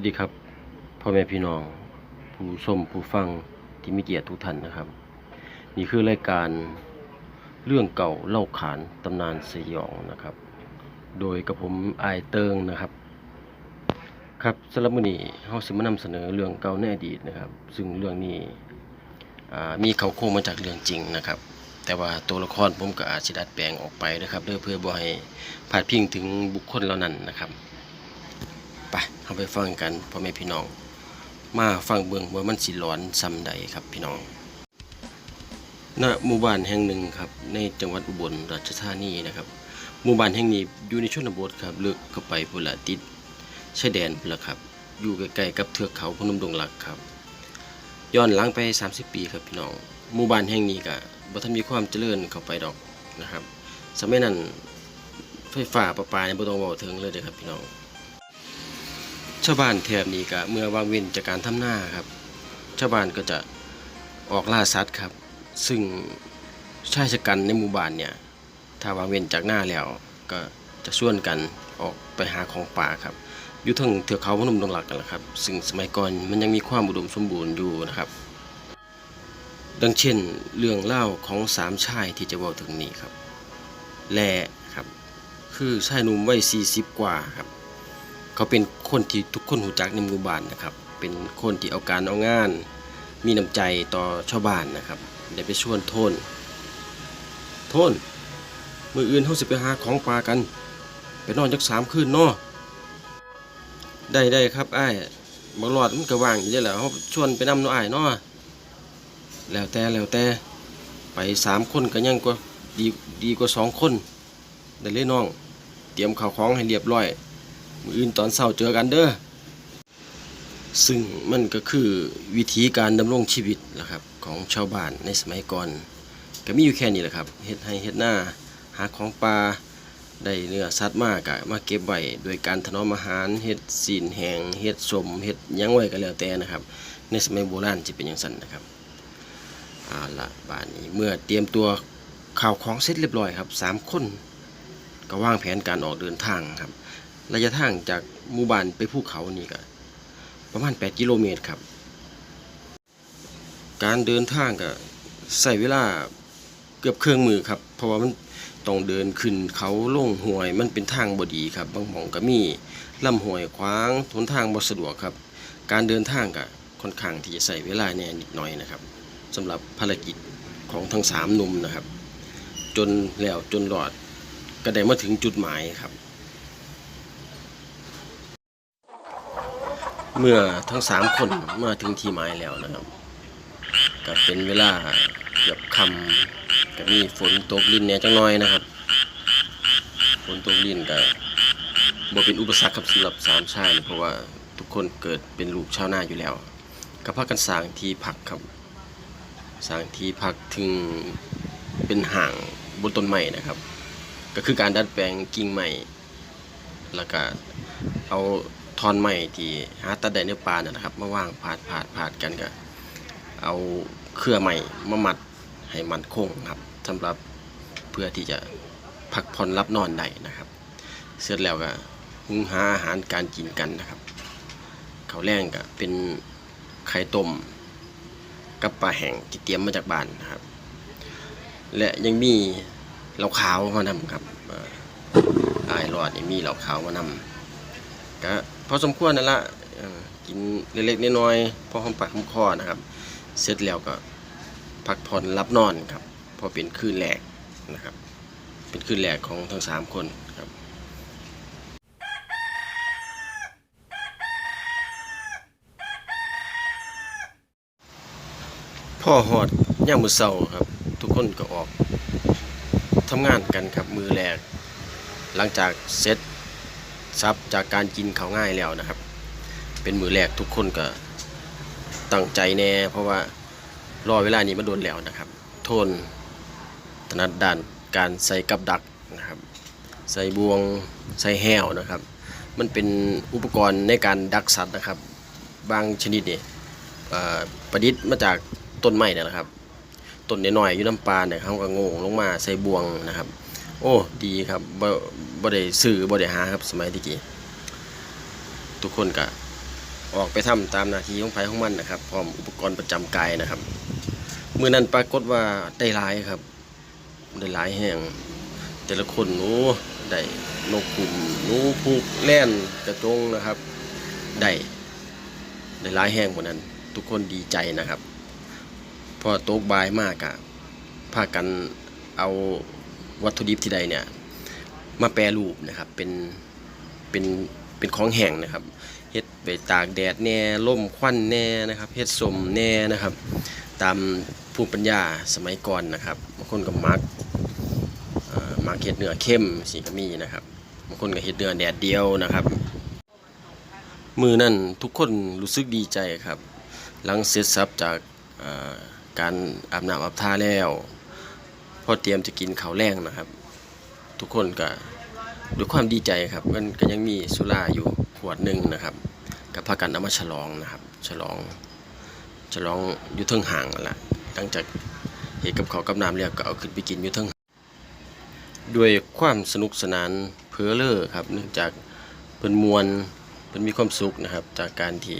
สดีครับพ่อแม่พี่น้อง ผู้ชมผู้ฟังที่มีเกียรติทุกท่านนะครับ นี่คือรายการเรื่องเก่าเล่าขานตำนานสยองนะครับ โดยกับผมไอเติงนะครับ ครับสำหรับมื้อนี้เฮาสิมานำเสนอเรื่องเก่าในอดีตนะครับ ซึ่งเรื่องนี้มีเขาโครงมาจากเรื่องจริงนะครับ แต่ว่าตัวละครผมก็อาจสิดัดแปลงออกไปนะครับเพื่อเพื่อบ่ให้พาดพิงถึงบุคคลเหล่านั้นนะครับ ไปเอาไปฟังกันพ่อแม่พี่น้อง มาฟังเบิ่งว่ามันสิร้อนซ้ำใดครับพี่น้องณหมู่บ้านแห่งหนึ่งครับในจังหวัดอุบลราชธานีนะครับ หมู่บ้านแห่งนี้อยู่ในชนบทครับลึกเข้าไปพุ่ละติดชายแดนพุ่ละครับ อยู่ใกล้ๆกับเทือกเขาพนมดงรักครับ ย้อนหลังไป 30 ปีครับพี่น้อง หมู่บ้านแห่งนี้ก็บ่ทันมีความเจริญเข้าไปดอกนะครับ สมัยนั้นไฟฟ้าประปาเนี่ยบ่ต้องเว้าถึงเลยเด้อครับพี่น้อง ชาวบ้านแถบนี้ก็เมื่อวางเว้นจากการทำหน้าครับ ชาวบ้านก็จะออกล่าสัตว์ครับ ซึ่งชายชะกันในหมู่บ้านเนี่ย ถ้าวางเว้นจากหน้าแล้ว ก็จะชวนกันออกไปหาของป่าครับ อยู่ทั้งเทือกเขาพนมดงหลักกันละครับ ซึ่งสมัยก่อนมันยังมีความอุดมสมบูรณ์อยู่นะครับ ดังเช่น เรื่องเล่าของสามชายที่จะเว่าถึงนี้ครับ แล่ครับ คือชายหนุ่มวัย40 กว่าครับ เขาเป็นคนที่ทุกคนหูจักในหมู่บ้านนะครับ เป็นคนที่เอาการเอางาน มีน้ำใจต่อชาวบ้านนะครับได้ไปชวนโทน โทนมืออื่นเขาสิไปหาของปลากัน ไปนอนจักสามคืนเนาะได้ได้ครับไอ้ายบหลอดมันก็ว่างอยู่แล้วแหละเขาชวนไปนำเนาะไอ้เนาะแล้วแต่แล้วแต่ไปสามคนก็ยังกว่าดีดีกว่าสองคนได้เลยน้อง เตรียมข้าวของให้เรียบร้อย มืออื่นตอนเช้าเจอกันเด้อซึ่งมันก็คือวิธีการดำรงชีวิตนะครับของชาวบ้านในสมัยก่อน ก็มีอยู่แค่นี้แหละครับเฮ็ดให้เฮ็ดหน้าหาของปลาได้เนื้อสัตว์มากกะมาเก็บไว้โดยการถนอมอาหารเฮ็ดสีนแหงเฮ็ดสมเฮ็ดยังไว้ก็แล้วแต่นะครับ ในสมัยโบราณจะเป็นอย่างนั้นนะครับเอาละบ้านนี้เมื่อเตรียมตัวข่าวของเสร็จเรียบร้อยครับสามคน ก็วางแผนการออกเดินทางครับ ระยะทางจากหมู่บ้านไปภูเขานี่ก็ประมาณ 8 กิโลเมตรครับ การเดินทางก็ใส่เวลาเกือบเครื่องมือครับ เพราะว่ามันต้องเดินขึ้นเขาล่งห้วยมันเป็นทางบดีครับ บางหม่องก็มีลำห้วยขวางหนทางบ่สะดวกครับ การเดินทางก็ค่อนข้างที่จะใส่เวลาแน่นิดหน่อยนะครับสำหรับภารกิจของทั้งสามหนุ่มนะครับ จนแล้วจนรอดก็ได้มาถึงจุดหมายครับ เมื่อทั้งสามคนมาถึงที่หมายแล้วนะครับก็เป็นเวลาเกือบค่ำก็มีฝนตกลินเนี่ยจังน้อยนะครับ ฝนตกลินก็บ่เป็นอุปสรรคครับสำหรับสามชายนะเพราะว่าทุกคนเกิดเป็นลูกชาวนาอยู่แล้วก็พากันสร้างที่พักครับสร้างที่พักถึงเป็นห่างบนต้นไม้นะครับ ก็คือการดัดแปลงกิ่งไม้แล้วก็เอา ท่อนไม้ที่หาตัดได้ในป่านะนะครับมาว่างผาดผาดผาดกันก็เอาเครือไม้มามัดให้มันคงครับสำหรับเพื่อที่จะพักผ่อนรับนอนได้นะครับ เสร็จแล้วก็หุงหาอาหารการกินกันนะครับข้าวแรงก็เป็นไข่ต้มกับปลาแห้งที่เตรียมมาจากบ้านนะครับ และยังมีเหล้าขาวมานำครับเอ่ออายรอดนี่มีเหล้าขาวมานำก็ พอสมควรนั่นละกินเล็กๆน้อยๆพอหอมปากหอมคอนะครับ เสร็จแล้วก็พักผ่อนรับนอนครับ พอเป็นคืนแรกนะครับ เป็นคืนแรกของทั้งสามคนครับพ่อหอดย่ามมือเศร้าครับ ทุกคนก็ออกทำงานกันครับมือแรก หลังจากเสร็จ ซับจากการกินข้าวง่ายแล้วนะครับ เป็นมือแรกทุกคนก็ตั้งใจแน่ เพราะว่ารอเวลานี้มาโดนแล้วนะครับ โทนถนัดด้านการใส่กับดักนะครับ ใส่บวงใส่แห้วนะครับ มันเป็นอุปกรณ์ในการดักสัตว์นะครับ บางชนิดนี่ประดิษฐ์มาจากต้นไม้นะครับต้นน้อยๆอยู่น้ำปลาเนี่ยเขาก็งงลงมาใส่บวงนะครับ โอ้ดีครับบ บ่ได้ซื้อบ่ได้หาครับสมัยตะกี้ทุกคนก็ออกไปทำตามหน้าที่ของไผของมันนะครับ พร้อมอุปกรณ์ประจำกายนะครับเมื้อนั้นปรากฏว่าได้หลายครับ ได้หลายแห่ง แต่ละคนหนูได้นกกลุ่มนูผูกแล่นกระจงนะครับได้ได้หลายแห่งหมดนั้น ทุกคนดีใจนะครับ พอโต๊ะบายมากอะพากันเอาวัตถุดิบที่ใดเนี่ย มาแปรรูปนะครับ เป็นเป็นเป็นของแห้งนะครับเฮ็ดไปตากแดดแน่ล่มควันแน่นะครับเฮ็ดสมแน่นะครับ ตามภูมิปัญญาสมัยก่อนนะครับบางคนก็มักมักเฮ็ดเนื้อเข้มสีก็มีนะครับบางคนก็เฮ็ดเนื้อแดดเดียวนะครับ มือนั่นทุกคนรู้สึกดีใจครับ หลังเสร็จสับจากการอาบน้ำอาบท่าแล้ว พอเตรียมจะกินข้าวแรงนะครับ ทุกคนก็ด้วยความดีใจครับมันก็ยังมีสุราอยู่ขวดหนึ่งนะครับกับพากันเอามาฉลองนะครับฉลองฉลองอยู่เทิงห่างนั่นละหลังจากเหตุกับเขากับน้ำแล้วก็เอาขึ้นไปกินอยู่เทิงด้วยความสนุกสนานเพอเลอร์ครับเนื่องจากเป็นมวลเป็นมีความสุขนะครับ จากการที่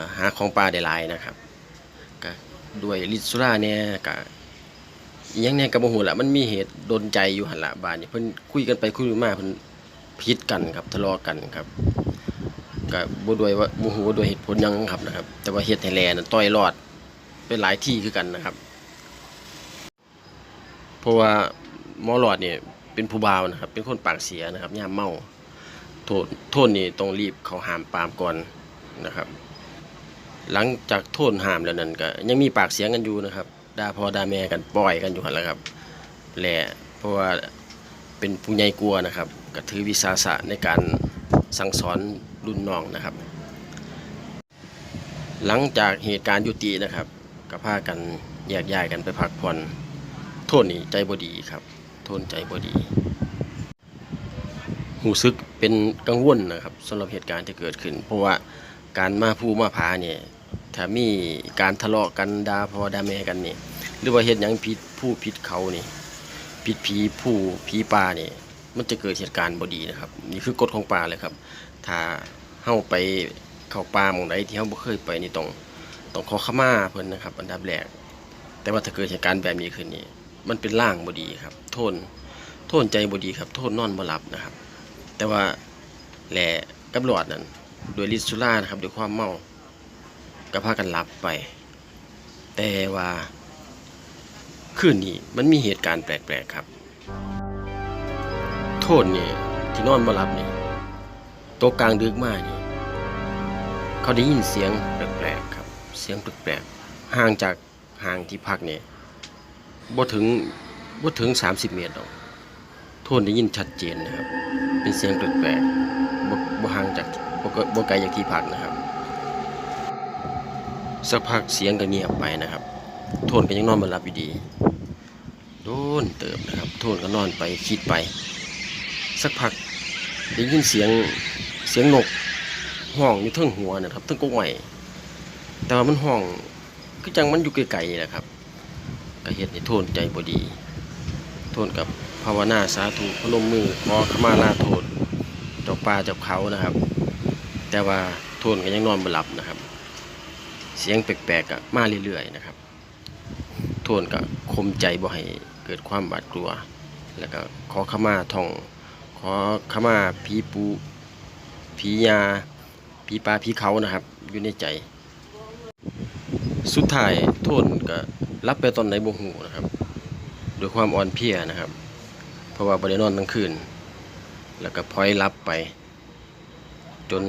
าหาของปลาได้หลายนะครับก็ด้วยลิตรสุราเนี่ยก็ อิหยังเนี่ยก็บ่ฮู้ละมันมีเหตุดนใจอยู่หันละบาดนี้เพิ่นคุยกันไปคุยมาเพิ่นผิดกันครับทะเลาะกันครับก็บ่ด้วยว่าบ่ฮู้ว่าด้วยเหตุผลหยังครับนะครับ แต่ว่าเฮ็ดให้แลนั่นต่อยรอดเป็นหลายที่คือกันนะครับ เพราะว่าหมอหลอดเนี่ยเป็นผู้บ่าวนะครับ เป็นคนปากเสียนะครับยามเมาโทษโทษนี่ต้องรีบเขาหามปามก่อนนะครับ หลังจากโทษหามแล้วนั่นก็ยังมีปากเสียงกันอยู่นะครับ ด่าพ่อด่าแม่กันปล่อยกันอยู่หันแล้วครับแหละเพราะว่าเป็นผู้ใหญ่กลัวนะครับก็ถือวิสาสะในการสั่งสอนรุ่นน้องนะครับ หลังจากเหตุการณ์ยุตินะครับก็พากันแยกย้ายกันไปพักผ่อนโทษนี่ใจบดีครับโทษใจบดีหูซึกเป็นกังวลนะครับสำหรับเหตุการณ์ที่เกิดขึ้น เพราะว่าการมาผู้มาพาเนี่ย ถ้ามีการทะเลาะกันด่าพ่อด่าแม่กันนี่ หรือว่าเฮ็ดหยังผิดผู้ผิดเขานี่ผิดผีผู้ผีป่านี่ มันจะเกิดเหตุการณ์บดีนะครับ นี่คือกฎของป่าเลยครับ ถ้าเฮาไปเข้าป่ามองใดที่เฮาบ่เคยไปนี่ต้องต้องขอขมาเพิ่นนะครับ อันดับแรกแต่ว่าถ้าเกิดเหตุการณ์แบบนี้ขึ้นนี่มันเป็นล่างบดีครับ โทนโทนใจบดีครับ โทนนอนบ่หลับนะครับ แต่ว่าแหล่กับหลอดนั้นโดยฤทธิ์สุรานะครับด้วยความเมา ก็พากันหลับไป แต่ว่าคืนนี้มันมีเหตุการณ์แปลกๆครับ โทษนี่ที่นอนมาหลับนี่โตะกลางดึกมากนี่เขาได้ยินเสียงแปลกๆครับ เสียงแปลกๆห่างจากห่างที่พักเนี่ยบ่ถึงบ่ถึง 30 เมตรหรอกโทษได้ยินชัดเจนนะครับ เป็นเสียงแปลกๆบ่บ่ห่างจากบ่ไกลบ่ไกลจากที่พักนะครับ สักพักเสียงก็เงียบไปนะครับ โทนก็ยังนอนมาหลับอยู่ดีโดนเติมนะครับ โทนก็นอนไปคิดไป สักพักได้ยินเสียงเสียงนกห้องอยู่เทิงหัวนะครับเทิงกกใหม่แต่ว่ามันห้องคือจังมันอยู่ไกลๆนะครับก็เฮ็ดให้โทนใจบ่ดี โทนกับภาวนาสาธุพนมมือขอขมาลาโทษเจ้าป่าเจ้าเขานะครับ แต่ว่าโทนก็ยังนอนบ่หลับนะครับ เสียงแปลกๆก็มาเรื่อยๆนะครับ โทนก็คมใจบ่ให้เกิดความบาดกลัว แล้วก็ขอขมาท่อง ขอขมาผีปูผียาผีปลาผีเขานะครับอยู่ในใจ สุดท้ายโทนก็รับไปตอนไหนบ่ฮู้นะครับด้วยความอ่อนเพลียนะครับ เพราะว่าบ่ได้นอนทั้งคืน แล้วก็พลอยรับไป จน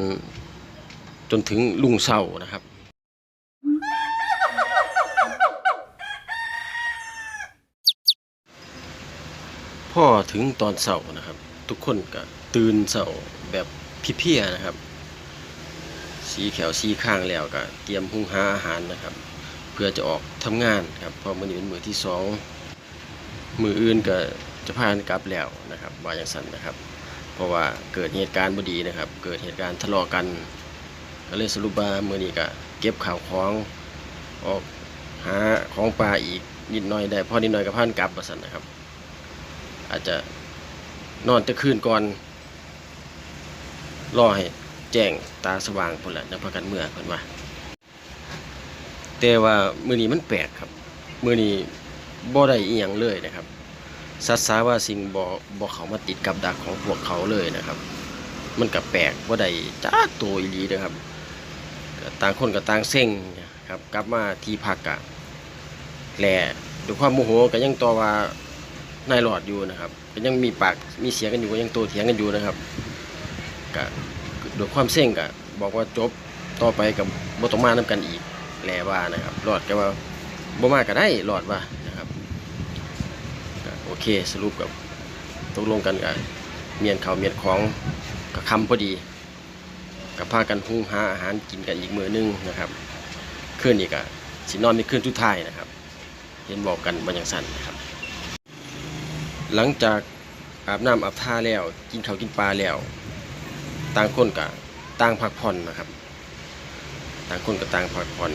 จนถึงลุงเศร้านะครับ พ่อถึงตอนเสาร์นะครับ ทุกคนก็ตื่นเสาร์แบบเพียนะครับ สีแขวสีข้างแล้วก็เตรียมหุงหาอาหารนะครับ เพื่อจะออกทำงานครับพอมือนี้เป็นมือที่สองมืออื่นก็จะพากันกลับแล้วนะครับว่าอย่างนั้นนะครับ เพราะว่าเกิดเหตุการณ์บ่ดีนะครับ เกิดเหตุการณ์ทะเลาะกัน ก็เลยสรุปว่ามือนี้ก็เก็บข่าวของออกหาของป่าอีกนิดหน่อยได้พอนิดหน่อยก็พานกลับว่าซั่นนะครับ อาจจะนอนตะคืนก่อนรอให้แจ้งตาสว่างพุ่นแหละนักพากันเมื่อเพิ่นว่าแต่ว่ามือนี้มันแปลกครับ มือนี้บ่ได้อีหยังเลยนะครับสัตว์สาว่าสิ่งบ่บ่เขามาติดกับดักของพวกเขาเลยนะครับ มันก็แปลกบ่ได้จ้าตัวอีหลีเด้อครับต่างคนก็ต่างเซ็งครับกลับมาที่พักกะแหลด้วยความโมโหก็ยังต่อว่า นายหลอดอยู่นะครับก็ยังมีปากมีเสียงกันอยู่ก็ยังโตเถียงกันอยู่นะครับก็ด้วยความเซ็งก็บอกว่าจบต่อไปกับบตองมานํกันอีกแลว่านะครับหลอดก็ว่าบ่มาก็ได้หลอดว่านะครับโอเคสรุปกับตกลงกันกับเมียนเขาวเมียนของก็คำพอดีกับพากันหุงหาอาหารกินกันอีกมือนึงนะครับคืนนี้ก็สินอนในคืนทุดท้ายนะครับ เห็นบอกกันบางอย่างสั้นนะครับ หลังจากอาบน้ำอาบท่าแล้ว กินข้าวกินปลาแล้ว ต่างคนก็ต่างพักผ่อนนะครับ ต่างคนก็ต่างพักผ่อน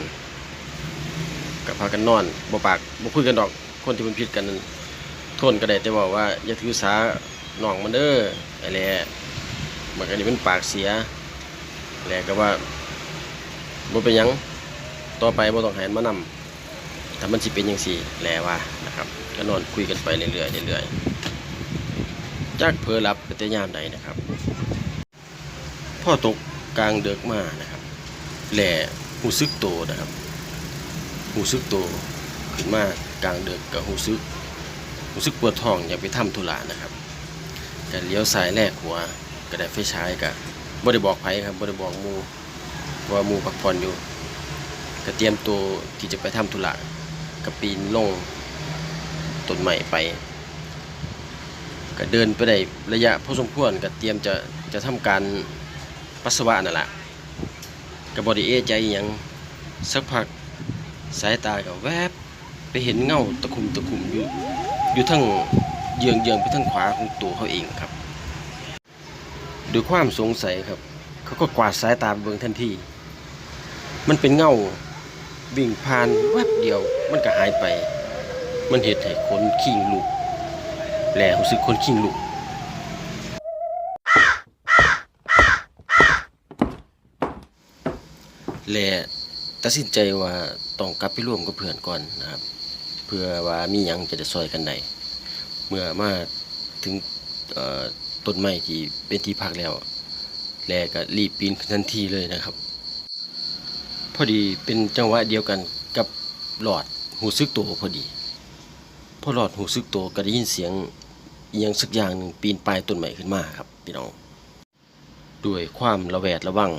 ก็พากันนอนบ่ปากบ่คุยกันดอกคนที่เพิ่นผิดกันนั้นทนก็ได้แต่บอกว่าอย่าถือสาหน้องมันเด้ออ้แหละมันก็นี่เป็นปากเสียแหละก็ว่าบ่เป็นยังต่อไปบ่ต้องห้มันมานำถ้ามันสิเป็นจังซี่แหละว่านะครับ ก็นอนคุยกันไปเรื่อยๆเรื่อยๆจักเผลอหลับไปแต่ยามใดนะครับ พ่อตกกลางเดึกมานะครับแหล่หูซึกโตนะครับหูซึกโตขึ้นมากลางเดือกกับหูซึกหูซึกปวดท้องอยากไปทำธุระนะครับก็เลี้ยวซ้ายแลกหัวก็ได้ไฟฉายก็บ่ได้บอกไผครับบ่ได้บอกมูว่ามูพักผ่อนอยู่ก็เตรียมตัวที่จะไปทำธุระก็ปีนลง ต้นใหม่ไป ก็เดินไปได้ระยะพอสมควรก็เตรียมจะจะทำการปัสสาวะนั่นแหละก็บไดีเอใจอหยังสักพักสายตาก็แวบไปเห็นเงาตะคุ่มตะคุ่มอยู่อยู่ทั้งเยืองเยืองไปทั้งขวาของตัวเขาเองครับด้วยความสงสัยครับ เขาก็กวาดสายตาเบิ่งทันที มันเป็นเงาวิ่งผ่านแวบเดียวมันก็หายไป มันเหตุให้คนขิงลุกแหล่รู้สึกคนขิงลุกและตัดสินใจว่าต้องกลับไปร่วมกับเพื่อนก่อนนะครับ เพื่อว่ามีหยังจะได้ซอยกันได้เมื่อมาถึงต้นไม้ที่เป็นที่พักแล้วแล้วก็รีบปีนขึ้นทันทีเลยนะครับ พอดีเป็นจังหวะเดียวกันกับหลอดหูซึกตัวพอดี อหลอดหูซึกตัวก็ได้ยินเสียงอหยังสักอย่างหนึ่งปีนปลายต้นไม้ขึ้นมาครับพี่น้องด้วยความระแวดระวัง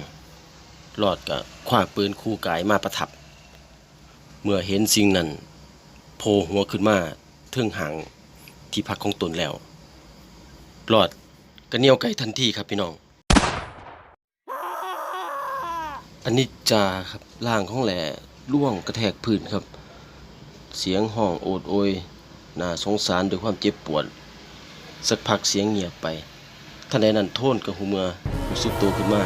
รอดก็คว้าปืนคู่กายมาประทับ เมื่อเห็นสิ่งนั้นโผล่หัวขึ้นมาเทิงหางที่พักของตนแล้วรอดก็เนียวไกลทันทีครับพี่น้อง อันนี้จาครับล่างของแหล่ล่วงกระแทกพื้นครับ เสียงห้องโอดโอย น่าสงสารด้วยความเจ็บปวด สักพักเสียงเงียบไปท่านใดนั้นโทนกับหูเมือรู้สึกตัวขึ้นมา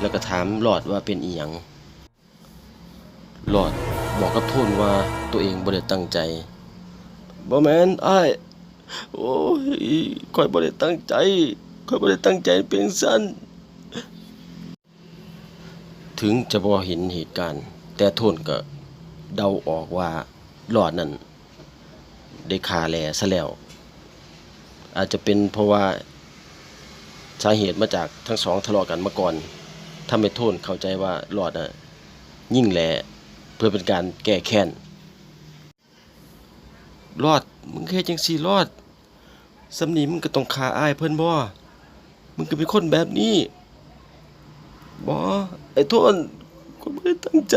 แล้วก็ถามหลอดว่าเป็นอีหยังหลอดบอกกับโทนว่าตัวเองบ่ได้ตั้งใจบ่แม่นอ้โอ้ยข่อยบ่ได้ตั้งใจข่อยบ่ได้ตั้งใจเป็นซั่นถึงจะบ่เห็นเหตุการณ์ แต่โทนก็เดาออกว่าหลอดนั้น ได้ฆ่าแลซะแล้ว อาจจะเป็นเพราะว่าสาเหตุมาจากทั้งสองทะเลาะกันมาก่อนทำให้โทนเข้าใจว่าหลอดอะยิ่งแหละเพื่อเป็นการแก้แค้นรอดมึงแค่จังสี่รอดสำนีมึงก็ต้องขาอายเพิ่นบ่มึงก็เป็นคนแบบนี้บ่ไอ้โทนคนไม่ได้ตั้งใจ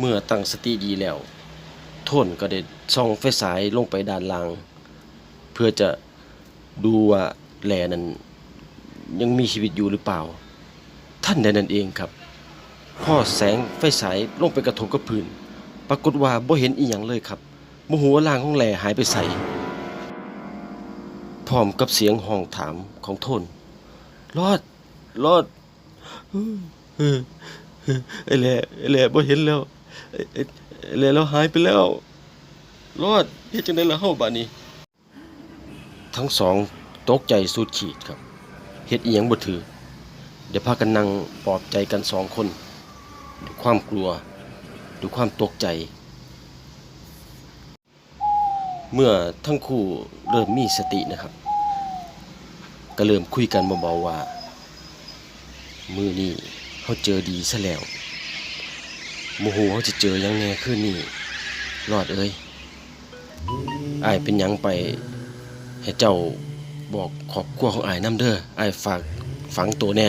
เมื่อตั้งสติดีแล้วโทนก็ได้ส่องไฟฉายลงไปด้านล่าง เพื่อจะดูว่าแหลนั้นยังมีชีวิตอยู่หรือเปล่า ท่านใดนั่นเองครับพ่อแสงไฟฉายลงไปกระทบกับพื้น ปรากฏว่าบ่เห็นอีหยังเลยครับโมโหว่าล่างของแหล่หายไปใส่พร้อมกับเสียงห้องถามของโทนรอดรอดเออเออไอ้แหล่ไอ้แหล่บ่เห็นแล้ว แล่เราหายไปแล้ว รอดเฮ็ดจังได๋ล่ะเฮาบัดนี้ ทั้งสองตกใจสุดขีดครับเฮ็ดอีหยังบ่ถือเดี๋ยวพากันนั่งปลอบใจกันสองคนด้วยความกลัวด้วยความตกใจ เมื่อทั้งคู่เริ่มมีสตินะครับ ก็เริ่มคุยกันเบาๆว่า มือนี้เขาเจอดีซะแล้ว โมโหเขาจะเจอยังแน่ขึ้นนี่รอดเอ้ยไอเป็นยังไปให้เจ้าบอกขอบกลัวของไอ้น้ำเด้อไอ้ฝากฝังตัวแน่